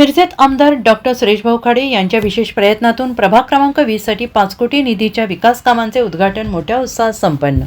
मिरजेत आमदार डॉक्टर सुरेशभाऊ खाडे यांच्या विशेष प्रयत्नातून प्रभाग क्रमांक वीससाठी पाच कोटी निधीच्या विकास कामांचे उद्घाटन मोठ्या उत्साहात संपन्न.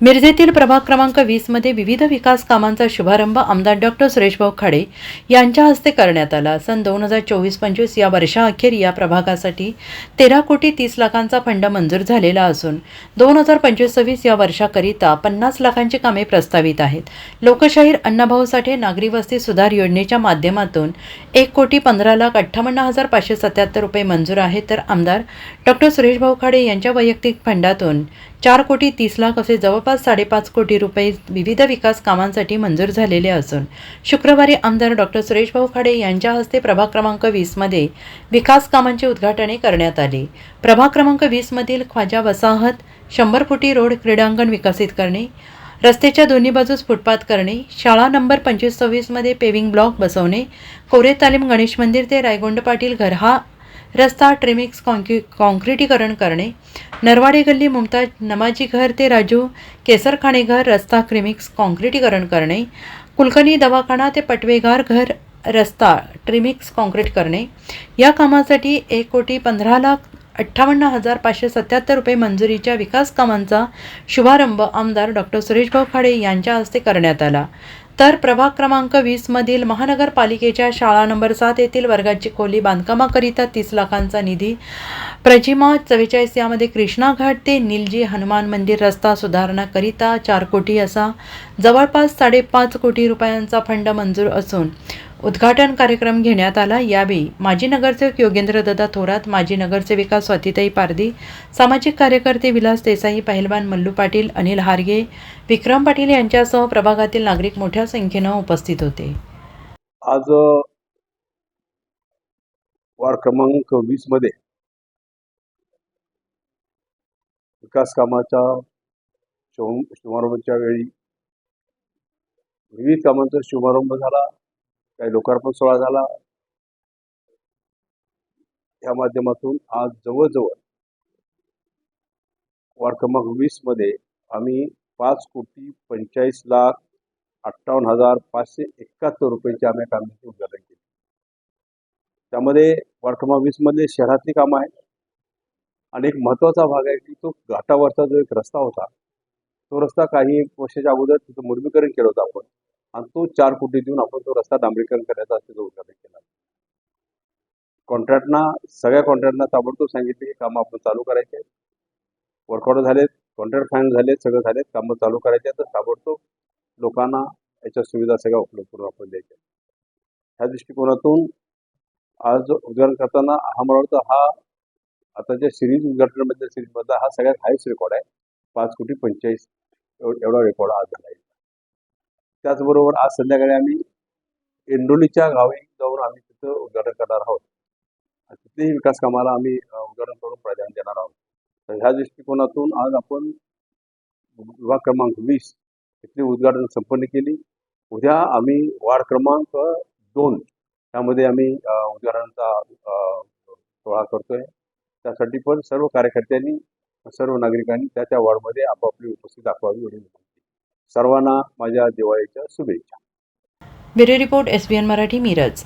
मिरजेतील प्रभाग क्रमांक वीसमध्ये विविध विकास कामांचा शुभारंभ आमदार डॉक्टर सुरेशभाऊ खाडे यांच्या हस्ते करण्यात आला. सन दोन हजार चोवीस पंचवीस या वर्षाअखेर या प्रभागासाठी तेरा कोटी तीस लाखांचा फंड मंजूर झालेला असून दोन हजार पंचवीस सव्वीस या वर्षाकरिता पन्नास लाखांची कामे प्रस्तावित आहेत. लोकशाहीर अण्णाभाऊ साठे नागरी वस्ती सुधार योजनेच्या माध्यमातून एक कोटी पंधरा लाख अठ्ठावन्न हजार पाचशे सत्याहत्तर रुपये मंजूर आहेत तर आमदार डॉक्टर सुरेशभाऊ खाडे यांच्या वैयक्तिक फंडातून चार कोटी तीस लाख असे जवळपास साडेपाच कोटी रुपये विविध विकास कामांसाठी मंजूर झालेले असून शुक्रवारी आमदार डॉक्टर सुरेशभाऊ खाडे यांच्या हस्ते प्रभाग क्रमांक वीसमध्ये विकास कामांची उद्घाटने करण्यात आली. प्रभाग क्रमांक वीसमधील ख्वाजा वसाहत शंभर फुटी रोड क्रीडांगण विकसित करणे रस्त्याच्या दोन्ही बाजूस फुटपाथ करणे शाळा नंबर पंचवीस सव्वीसमध्ये पेविंग ब्लॉक बसवणे कोरे तालीम गणेश मंदिर ते रायगोंड पाटील घर हा रस्ता ट्रिमिक्स कॉन्क्री कॉन्क्रिटीकरण करणे. नरवाडे गल्ली मुमताज नमाजी घर ते राजू केसरखाणे घर रस्ता क्रिमिक्स कॉन्क्रिटीकरण करणे. कुलकर्णी दवाखाना ते पटवेगार घर रस्ता ट्रिमिक्स कॉन्क्रीट करणे. या कामासाठी एक कोटी पंधरा लाख अठ्ठावन्न हजार पाचशे सत्याहत्तर रुपये मंजुरीच्या विकास कामांचा शुभारंभ आमदार डॉक्टर सुरेशभाऊ खाडे यांच्या हस्ते करण्यात आला. तर प्रभाग क्रमांक वीसमधील महानगरपालिकेच्या शाळा नंबर सात येथील वर्गाची खोली बांधकामाकरिता तीस लाखांचा निधी प्रजिमा चव्वेचाळीस यामध्ये कृष्णा घाट ते निलजी हनुमान मंदिर रस्ता सुधारणाकरिता चार कोटी असा जवळपास साडेपाच कोटी रुपयांचा फंड मंजूर असून उद्घाटन कार्यक्रम घेण्यात आला. यावेळी माजी नगरसेवक योगेंद्रदत्ता थोरात माजी नगरसेविका स्वातीताई पारदी सामाजिक कार्यकर्ते विलास देसाई पहिलवान मल्लू पाटील अनिल हारगे विक्रम पाटील यांच्यासह प्रभागातील नागरिक मोठ्या संख्येनं उपस्थित होते. आज वार क्रमांक वीसमध्ये विकास कामाच्या शुभ- शुभारंभाच्या वेळी विविध कामांचा शुभारंभ झाला. काही लोकार्पण सोहळा झाला. या माध्यमातून आज जवळजवळ वार्ड क्रमांक वीसमध्ये आम्ही पाच कोटी पंचेचाळीस लाख अठ्ठावन्न हजार पाचशे एकाहत्तर रुपयाच्या आम्ही कामाचे उद्घाटन केले. त्यामध्ये वार्ड क्रमांक वीस मधले शहरातली कामं आहेत. आणि एक महत्त्वाचा भाग आहे की तो घाटावरचा जो एक रस्ता होता तो रस्ता काही एक वर्षाच्या अगोदर तिथं मुर्मीकरण केलं होतं आपण. आणि तो चार कोटी देऊन आपण तो रस्ता डांबरीकरण करायचा तिथं उद्घाटन केला. कॉन्ट्रॅक्टना सगळ्या कॉन्ट्रॅक्टना ताबडतोब सांगितले की कामं आपण चालू करायचे. वर्कआउट झालेत कॉन्ट्रॅक्ट फायनल झालेत सगळं झालेत कामं चालू करायचे. तर ताबडतोब लोकांना याच्या सुविधा सगळ्या उपलब्ध करून आपण द्यायच्या. ह्या दृष्टिकोनातून आज उद्घाटन करताना हा मला वाटतं हा आताच्या सिरीज उद्घाटनाबद्दल सिरीजमधला हा सगळ्यात हायस्ट रेकॉर्ड आहे. पाच कोटी पंचेचाळीस एवढा रेकॉर्ड आज झाला आहे. त्याचबरोबर आज संध्याकाळी आम्ही एंडोलीच्या गावी जाऊन आम्ही तिथं उद्घाटन करणार आहोत. तिथेही विकास कामाला आम्ही उद्घाटन करून प्राधान्य देणार आहोत. तर ह्या दृष्टिकोनातून आज आपण विभाग क्रमांक वीस इथली उद्घाटन संपन्न केली. उद्या आम्ही वार्ड क्रमांक दोन त्यामध्ये आम्ही उद्घाटनाचा सोहळा करतोय. त्यासाठी पण सर्व कार्यकर्त्यांनी सर्व नागरिकांनी त्या त्या वॉर्डमध्ये आपापली उपस्थिती दाखवावी एवढी सर्वांना माझ्या दिवाळीच्या शुभेच्छा. Bureau report S B N Marathi Miraj.